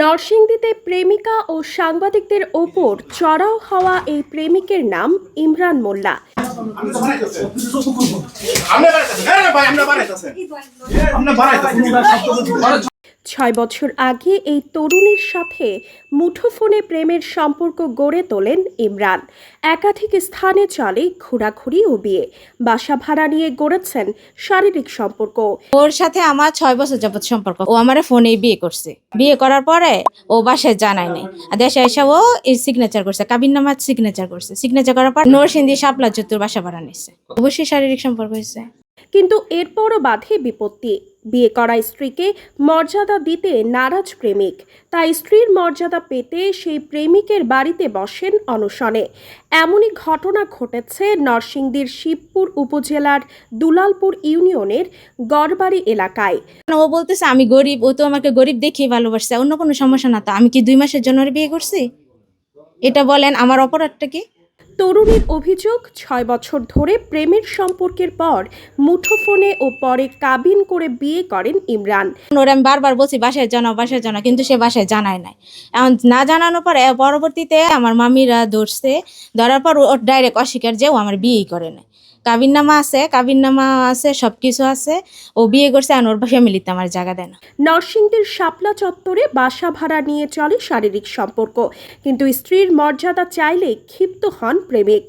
নরসিংদীতে প্রেমিকা ও সাংবাদিকদের ওপর চড়াও হওয়া এই প্রেমিকের নাম ইমরান মোল্লা। ছয় বছর আগে এই তরুণীর সাথে মুঠোফোনে প্রেমের সম্পর্ক গড়ে তোলেন ইমরান। একাধিক স্থানে চলে ঘোরাঘুরি ও বিয়ে। বাসা ভাড়া নিয়ে গড়েছেন শারীরিক সম্পর্ক। ওর সাথে আমার ছয় বছর যাবৎ সম্পর্ক। ও আমার ফোনে বিয়ে করছে। বিয়ে করার পরে ও বাসায় জানায় নাই। দেশে এসে ও সিগনেচার করছে। কাবিন নামাজ সিগনেচার করছে। সিগনেচার করার পর নরসিংদী শাপলা চত্বর বাসা ভাড়া নিচ্ছে অবশ্যই শারীরিক সম্পর্ক হয়েছে। কিন্তু এরপরও বাধে বিপত্তি। বিয়ে করা স্ত্রীকে মর্যাদা দিতে নারাজ প্রেমিক। তাই স্ত্রীর মর্যাদা পেতে সেই প্রেমিকের বাড়িতে বসেন অনশনে। এমনই ঘটনা ঘটেছে নরসিংদীর শিবপুর উপজেলার দুলালপুর ইউনিয়নের গড়বাড়ি এলাকায়। ও বলতেছে, আমি গরিব, ও তো আমাকে গরিব দেখেই ভালোবাসছে। অন্য কোনো সমস্যা না তো, আমি কি দুই মাসের জন্য বিয়ে করছি? এটা বলেন আমার অপরাধটা কি? তরুণীর অভিযোগ, ছয় বছর ধরে প্রেমের সম্পর্কের পর মুঠোফোনে ও পরে কাবিন করে বিয়ে করেন ইমরান। আমি বারবার বলছি, বাসায় জানাও বাসায় জানাও কিন্তু সে বাসায় জানায় নাই। এখন না জানানোর পর পরবর্তীতে আমার মামিরা ধরছে, ধরার পর ওর ডাইরেক্ট অস্বীকার যে ও আমার বিয়েই করে নাই। কাবিননামা আছে কাবিননামা আছে সব কিছু আছে। ও বিয়ে করছে আর ওর ফ্যামিলিতে আমার জায়গা দেয় না। নরসিংদীর শাপলা চত্বরে বাসা ভাড়া নিয়ে চলে শারীরিক সম্পর্ক। কিন্তু স্ত্রীর মর্যাদা চাইলে ক্ষিপ্ত হন প্রেমিক।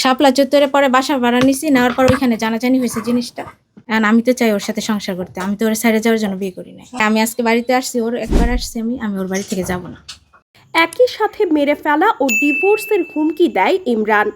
শাপলা চত্বরে পরে বাসা ভাড়া নিছি নেওয়ার পর ওইখানে জানাজানি হয়েছে জিনিসটা। এখন আমি তো চাই ওর সাথে সংসার করতে। আমি তো ওর সাইডে যাওয়ার জন্য বিয়ে করি না আমি আজকে বাড়িতে আসছি ওর একবার আসছি আমি আমি ওর বাড়ি থেকে যাব না। একই সাথে মেরে ফেলা ও ডিভোর্সের হুমকি দেয় ইমরান।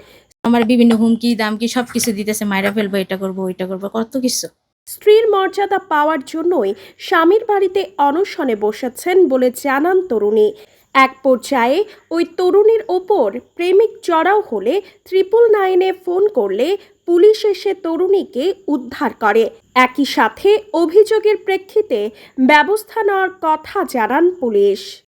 আমার বিভিন্ন হুমকি, দামকি সব কিছু দিতেছে মায়েরা ফেলব, এটা করব, ওইটা করব, কত কিছু। স্ত্রীর মর্যাদা পাওয়ার জন্যই স্বামীর বাড়িতে অনশনে বসেছেন বলে জানান তরুণী। এক পর্যায়ে ওই তরুণীর ওপর প্রেমিক চড়াও হলে ট্রিপল নাইনে ফোন করলে পুলিশ এসে তরুণীকে উদ্ধার করে। একই সাথে অভিযোগের প্রেক্ষিতে ব্যবস্থা নেওয়ার কথা জানান পুলিশ।